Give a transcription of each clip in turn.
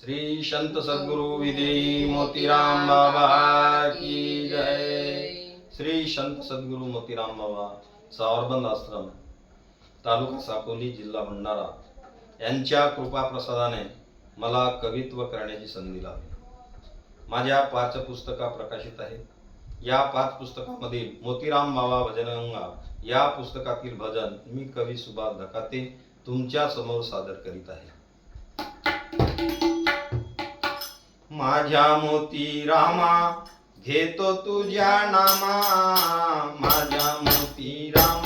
श्री संत सद्गुरु विधी मोतीराम बाबा की जय। श्री संत सद्गुरु मोतीराम बाबा सावरबंद आश्रम तालुका साकोली जिल्हा भंडारा। यांच्या कृपा प्रसादाने मला कवित्व करण्याची संधी लाभली. माझ्या पाच पुस्तका प्रकाशित आहेत. या पाच पुस्तकामधील मोतीराम बाबा भजनगंगा या पुस्तकातील भजन मी कवी सुभाष धकाते तुमच्यासमोर सादर करीत आहे. माझ्या मोती रामा घेतो तुझ्या नामा. माझ्या मोती रामा.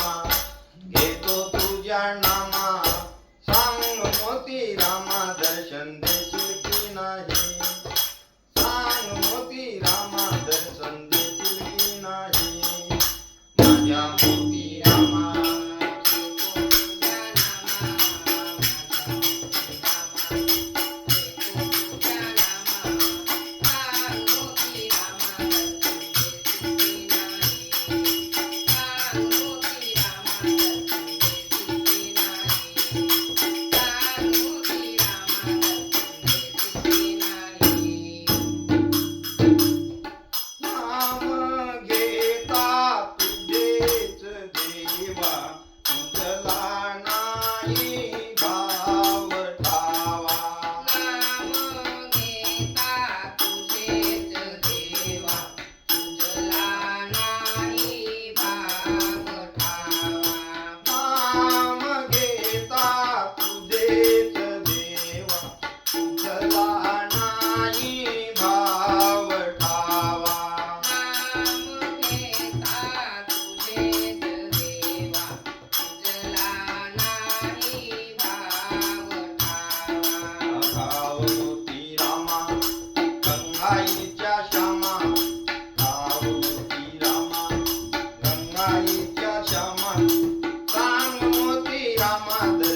Father.